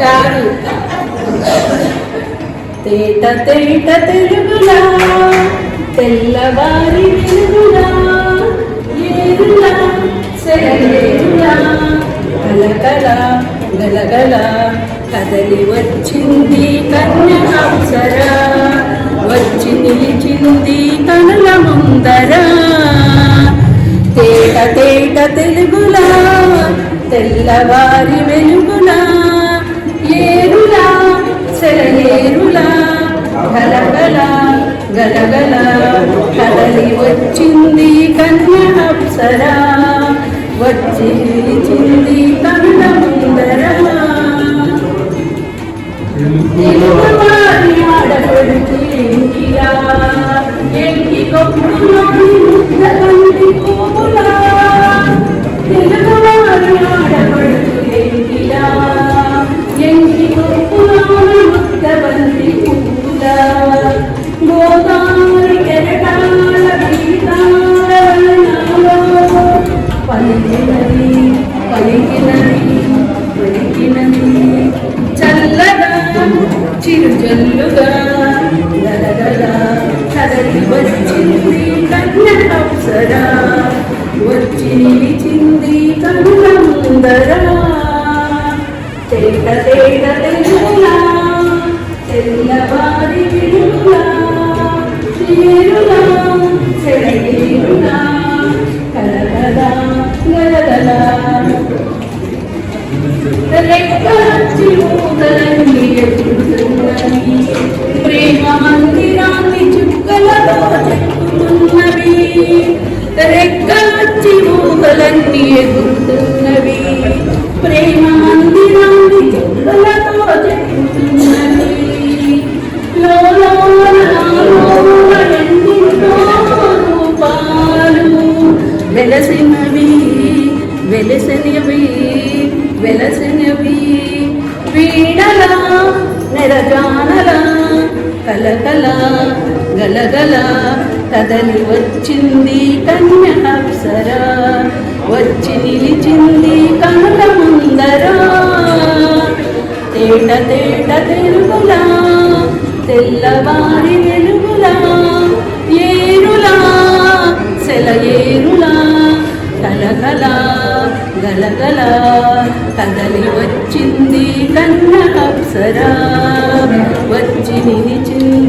కాదు తేట తేట తెలుగులా తెల్లవారి వెలుగులా ఏరులా కలకల గలగల కదలి వచ్చింది కన్యాప్సరా వచ్చి నిలిచింది కనుల ముందర తేట తేట తెలుగులా తెల్లవారి వెలుగున ఏరులా సెలయేరులా గలగల గలగల కదలి వచ్చింది కన్య అప్సరా వచ్చి నిలిచింది కన్య చిరు జల్లుగా గలగల కదలి వచ్చింది కన్య అప్సరా వచ్చి నిలిచింది కన్నుల ముందర తేట తేట తెలుగులా తెల్లవారి విడుగులా చేరులా సెలయేరులా కలగల గలగల రెక్కలొచ్చి ఊగలన్నీ ఎగురుతున్నవి ప్రేమ మందిరాన్ని చుక్కలతో చెక్కుతున్నవి రూపాలు. వెలసినవి వెలసినవి వెలసినవి. కలకల గలగల. కదలి వచ్చింది కన్య అప్సరా. వచ్చి నిలిచింది కనుల ముందరా. తేట తేట తెలుగులా తెల్లవారి వెలుగులా ఏరులా సెలయేరులా కలకల గలగల కదలి వచ్చింది కన్న అప్సరా. వచ్చి నిలిచింది